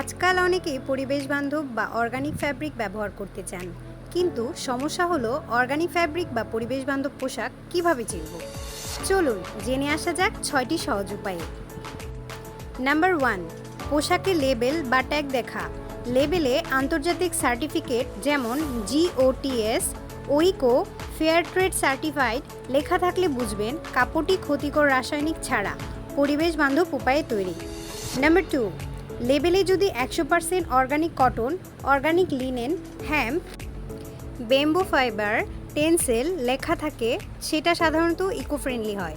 আজকাল অনেকেই পরিবেশ বান্ধব বা অর্গানিক ফ্যাব্রিক ব্যবহার করতে চান। কিন্তু সমস্যা হলো অর্গানিক ফ্যাব্রিক বা পরিবেশ বান্ধব পোশাক কীভাবে চিনব? চলুন জেনে আসা যাক ছয়টি সহজ উপায়ে। নাম্বার ওয়ান পোশাকে লেবেল বা ট্যাগ দেখা। লেবেলে আন্তর্জাতিক সার্টিফিকেট যেমন GOTS Oeko fair trade certified লেখা থাকলে বুঝবেন কাপড়টি ক্ষতিকর রাসায়নিক ছাড়া পরিবেশ বান্ধব উপায়ে তৈরি। নাম্বার টু লেবেলে যদি একশো percent organic cotton, organic linen, hemp, bamboo fibre, Tencel লেখা থাকে, সেটা সাধারণত ইকো ফ্রেন্ডলি হয়।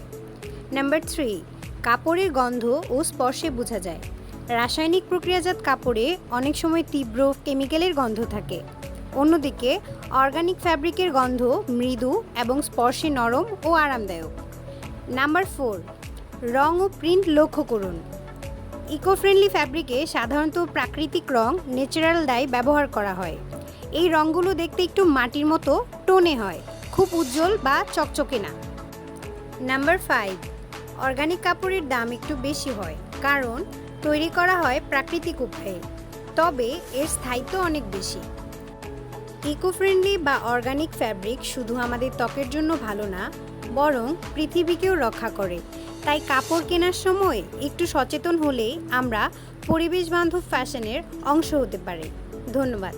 নাম্বার থ্রি, কাপড়ের গন্ধ ও স্পর্শে বোঝা যায়। রাসায়নিক প্রক্রিয়াজাত কাপড়ে অনেক সময় তীব্র কেমিক্যালের গন্ধ থাকে। অন্যদিকে, অর্গানিক ফ্যাব্রিকের গন্ধ মৃদু এবং স্পর্শে নরম ও আরামদায়ক। নাম্বার ফোর রং ও প্রিন্ট লক্ষ্য করুন। ইকো ফ্রেন্ডলি ফ্যাব্রিকে সাধারণত প্রাকৃতিক রং, ন্যাচারাল ডাই ব্যবহার করা হয়। এই রঙগুলো দেখতে একটু মাটির মতো, টোনে হয়, খুব উজ্জ্বল বা চকচকে না। নাম্বার ফাইভ, অর্গানিক কাপড়ের দাম একটু বেশি হয়, কারণ তৈরি করা হয় প্রাকৃতিক উপায়ে। তবে এর স্থায়িত্ব অনেক বেশি। ইকো ফ্রেন্ডলি বা অর্গানিক ফ্যাব্রিক শুধু আমাদের ত্বকের জন্য ভালো না, বরং পৃথিবীকেও রক্ষা করে। তাই কাপড় কেনার সময় একটু সচেতন হলেই আমরা পরিবেশ বান্ধব ফ্যাশনের অংশ হতে পারি। ধন্যবাদ।